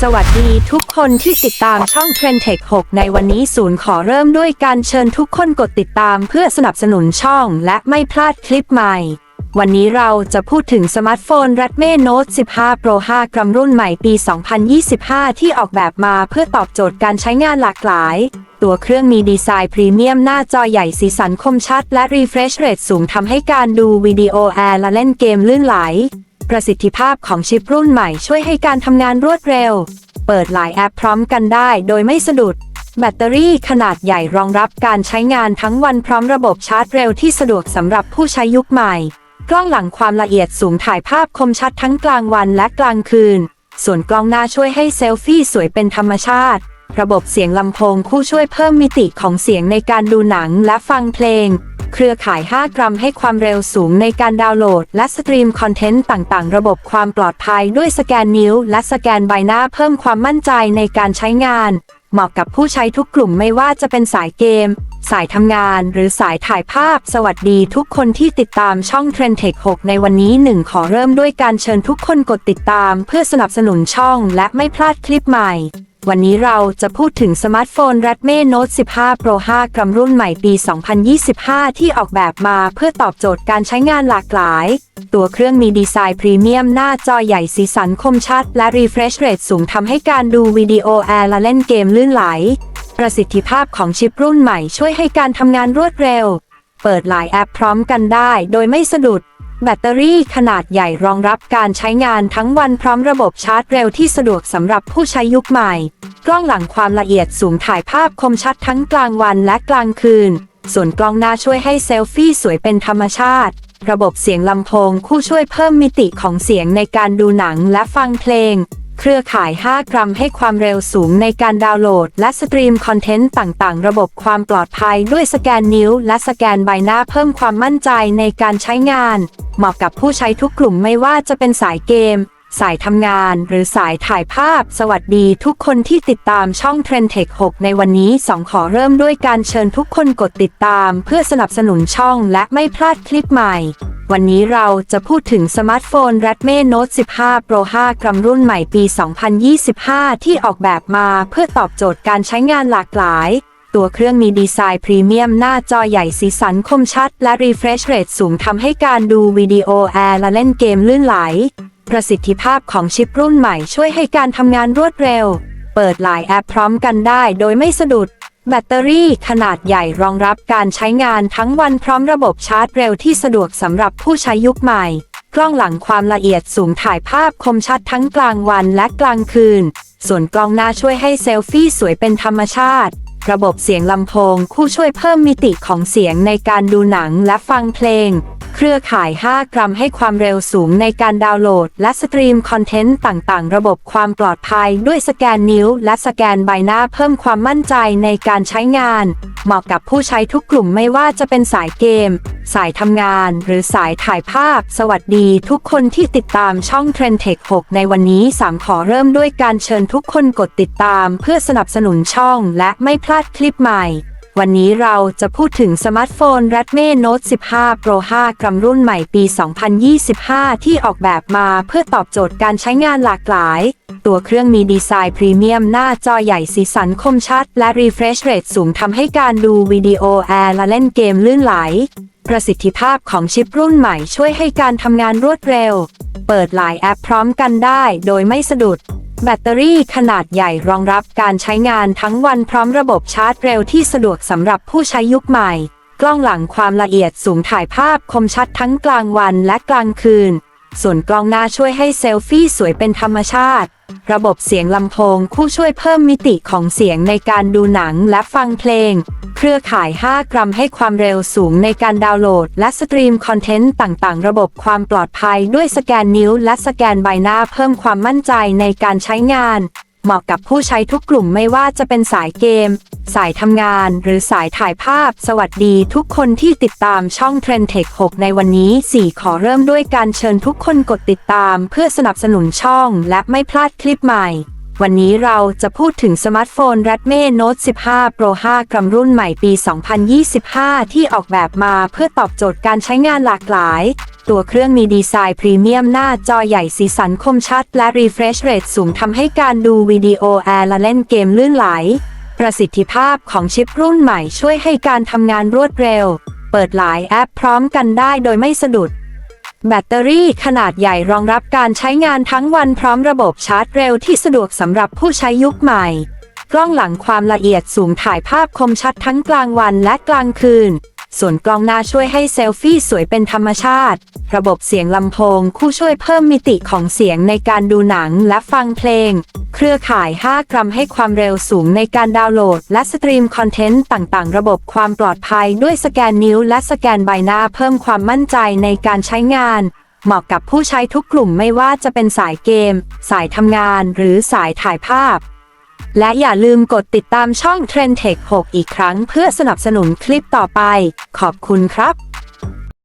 สวัสดีทุกคนที่ติดตามช่อง Trend Tech 6 ในวันนี้ศูนย์ขอเริ่มด้วยการเชิญทุกคนกดติดตามเพื่อสนับสนุนช่องและไม่พลาดคลิปใหม่ วันนี้เราจะพูดถึงสมาร์ทโฟน Redmi Note 15 Pro 5 กรัมรุ่นใหม่ปี 2025 ที่ออกแบบมาเพื่อตอบโจทย์การใช้งานหลากหลาย ตัวเครื่องมีดีไซน์พรีเมียมหน้าจอใหญ่สีสันคมชัด และ refresh rate สูงทำให้การดูวิดีโอแอร์และเล่นเกมลื่นไหล ประสิทธิภาพของชิปรุ่นใหม่ช่วยให้การทำงานรวดเร็ว เปิดหลายแอปพร้อมกันได้โดยไม่สะดุด แบตเตอรี่ขนาดใหญ่รองรับการใช้งานทั้งวันพร้อมระบบชาร์จเร็วที่สะดวกสำหรับผู้ใช้ยุคใหม่ กล้องหลังความละเอียดสูงถ่ายภาพคมชัดทั้งกลางวันและกลางคืน ส่วนกล้องหน้าช่วยให้เซลฟี่สวยเป็นธรรมชาติ ระบบเสียงลำโพงคู่ช่วยเพิ่มมิติของเสียงในการดูหนังและฟังเพลง เครือข่าย 5 กรัมให้ความเร็วสูงในการดาวน์โหลด และสตรีมคอนเทนต์ต่างๆ ระบบความปลอดภัยด้วยสแกนนิ้ว และสแกนใบหน้าเพิ่มความมั่นใจในการใช้งาน เหมาะกับผู้ใช้ทุกกลุ่มไม่ว่าจะเป็นสายเกม สายทำงาน หรือสายถ่ายภาพ สวัสดีทุกคนที่ติดตามช่อง Trend Tech 6ในวันนี้หนึ่งขอเริ่มด้วยการเชิญทุกคนกดติดตาม เพื่อสนับสนุนช่อง และไม่พลาดคลิปใหม่ วันนี้เราจะพูดถึงสมาร์ทโฟน Redmi Note 15 Pro 5 กรัมรุ่นใหม่ปี 2025 ที่ออกแบบมาเพื่อตอบโจทย์การใช้งานหลากหลาย ตัวเครื่องมีดีไซน์พรีเมียมหน้าจอใหญ่สีสันคมชัด และ refresh rate สูงทำให้การดูวิดีโอแอร์และเล่นเกมลื่นไหล ประสิทธิภาพของชิปรุ่นใหม่ช่วยให้การทำงานรวดเร็ว เปิดหลายแอปพร้อมกันได้ โดยไม่สะดุด แบตเตอรี่ขนาดใหญ่รองรับการใช้งานทั้งวันพร้อมระบบชาร์จเร็วที่สะดวกสำหรับผู้ใช้ยุคใหม่ กล้องหลังความละเอียดสูงถ่ายภาพคมชัดทั้งกลางวันและกลางคืน ส่วนกล้องหน้าช่วยให้เซลฟี่สวยเป็นธรรมชาติ ระบบเสียงลำโพงคู่ช่วยเพิ่มมิติของเสียงในการดูหนังและฟังเพลง เครือข่าย 5 กรัมให้ความเร็วสูงในการดาวน์โหลด และสตรีมคอนเทนต์ต่าง ๆ ระบบความปลอดภัยด้วยสแกนนิ้ว และสแกนใบหน้าเพิ่มความมั่นใจในการใช้งาน เหมาะกับผู้ใช้ทุกกลุ่มไม่ว่าจะเป็นสายเกม สายทำงาน หรือสายถ่ายภาพ สวัสดีทุกคนที่ติดตามช่อง Trend Tech 6ในวันนี้สองขอเริ่มด้วยการเชิญทุกคนกดติดตาม เพื่อสนับสนุนช่องและไม่พลาดคลิปใหม่ วันนี้เราจะพูดถึงสมาร์ทโฟน Redmi Note 15 Pro 5 กรัมรุ่นใหม่ปี 2025 ที่ออกแบบมาเพื่อตอบโจทย์การใช้งานหลากหลาย ตัวเครื่องมีดีไซน์พรีเมียมหน้าจอใหญ่สีสันคมชัด และ refresh rate สูงทำให้การดูวิดีโอแอร์และเล่นเกมลื่นไหล ประสิทธิภาพของชิปรุ่นใหม่ช่วยให้การทำงานรวดเร็ว เปิดหลายแอปพร้อมกันได้โดยไม่สะดุด แบตเตอรี่ขนาดใหญ่รองรับการใช้งานทั้งวันพร้อมระบบชาร์จเร็วที่สะดวกสำหรับผู้ใช้ยุคใหม่ กล้องหลังความละเอียดสูงถ่ายภาพคมชัดทั้งกลางวันและกลางคืน ส่วนกล้องหน้าช่วยให้เซลฟี่สวยเป็นธรรมชาติ ระบบเสียงลำโพงคู่ช่วยเพิ่มมิติของเสียงในการดูหนังและฟังเพลง เครือข่าย 5 กรัมให้ความเร็วสูงในการดาวน์โหลด และสตรีมคอนเทนต์ต่างๆ ระบบความปลอดภัยด้วยสแกนนิ้ว และสแกนใบหน้าเพิ่มความมั่นใจในการใช้งาน เหมาะกับผู้ใช้ทุกกลุ่มไม่ว่าจะเป็นสายเกม สายทำงาน หรือสายถ่ายภาพ สวัสดีทุกคนที่ติดตามช่อง Trend Tech 6ในวันนี้สามขอเริ่มด้วยการเชิญทุกคนกดติดตาม เพื่อสนับสนุนช่องและไม่พลาดคลิปใหม่ วันนี้เราจะพูดถึงสมาร์ทโฟน Redmi Note 15 Pro 5 กรัมรุ่นใหม่ปี 2025 ที่ออกแบบมาเพื่อตอบโจทย์การใช้งานหลากหลาย ตัวเครื่องมีดีไซน์พรีเมียมหน้าจอใหญ่สีสันคมชัด และ refresh rate สูงทำให้การดูวิดีโอแอร์และเล่นเกมลื่นไหล ประสิทธิภาพของชิปรุ่นใหม่ช่วยให้การทำงานรวดเร็ว เปิดหลายแอปพร้อมกันได้โดยไม่สะดุด แบตเตอรี่ขนาดใหญ่รองรับการใช้งานทั้งวันพร้อมระบบชาร์จเร็วที่สะดวกสำหรับผู้ใช้ยุคใหม่ กล้องหลังความละเอียดสูงถ่ายภาพคมชัดทั้งกลางวันและกลางคืน ส่วนกล้องหน้าช่วยให้เซลฟี่สวยเป็นธรรมชาติ ระบบเสียงลำโพงคู่ช่วยเพิ่มมิติของเสียงในการดูหนังและฟังเพลง เครือข่าย 5 กรัมให้ความเร็วสูงในการดาวน์โหลด และสตรีมคอนเทนต์ต่างๆ ระบบความปลอดภัยด้วยสแกนนิ้ว และสแกนใบหน้าเพิ่มความมั่นใจในการใช้งาน เหมาะกับผู้ใช้ทุกกลุ่มไม่ว่าจะเป็นสายเกม สายทำงาน หรือสายถ่ายภาพ สวัสดีทุกคนที่ติดตามช่อง Trend Tech 6ในวันนี้ 4 ขอเริ่มด้วยการเชิญทุกคนกดติดตาม เพื่อสนับสนุนช่องและไม่พลาดคลิปใหม่ วันนี้เราจะพูดถึงสมาร์ทโฟน Redmi Note 15 Pro 5 กรัมรุ่นใหม่ปี 2025 ที่ออกแบบมาเพื่อตอบโจทย์การใช้งานหลากหลาย ตัวเครื่องมีดีไซน์พรีเมียมหน้าจอใหญ่สีสันคมชัด และ refresh rate สูงทำให้การดูวิดีโอแอร์และเล่นเกมลื่นไหล ประสิทธิภาพของชิปรุ่นใหม่ช่วยให้การทำงานรวดเร็ว เปิดหลายแอปพร้อมกันได้โดยไม่สะดุด แบตเตอรี่ขนาดใหญ่รองรับการใช้งานทั้งวันพร้อมระบบชาร์จเร็วที่สะดวกสำหรับผู้ใช้ยุคใหม่ กล้องหลังความละเอียดสูงถ่ายภาพคมชัดทั้งกลางวันและกลางคืน ส่วนกล้องหน้าช่วยให้เซลฟี่สวยเป็นธรรมชาติ ระบบเสียงลำโพงคู่ช่วยเพิ่มมิติของเสียงในการดูหนังและฟังเพลง เครือข่าย 5 กรัมให้ความเร็วสูงในการดาวน์โหลด และสตรีมคอนเทนต์ต่างๆ ระบบความปลอดภัยด้วยสแกนนิ้ว และสแกนใบหน้าเพิ่มความมั่นใจในการใช้งาน เหมาะกับผู้ใช้ทุกกลุ่มไม่ว่าจะเป็นสายเกม สายทำงานหรือสายถ่ายภาพและอย่าลืมกดติดตามช่อง Trend Tech 6 อีกครั้งเพื่อสนับสนุนคลิปต่อไป ขอบคุณครับ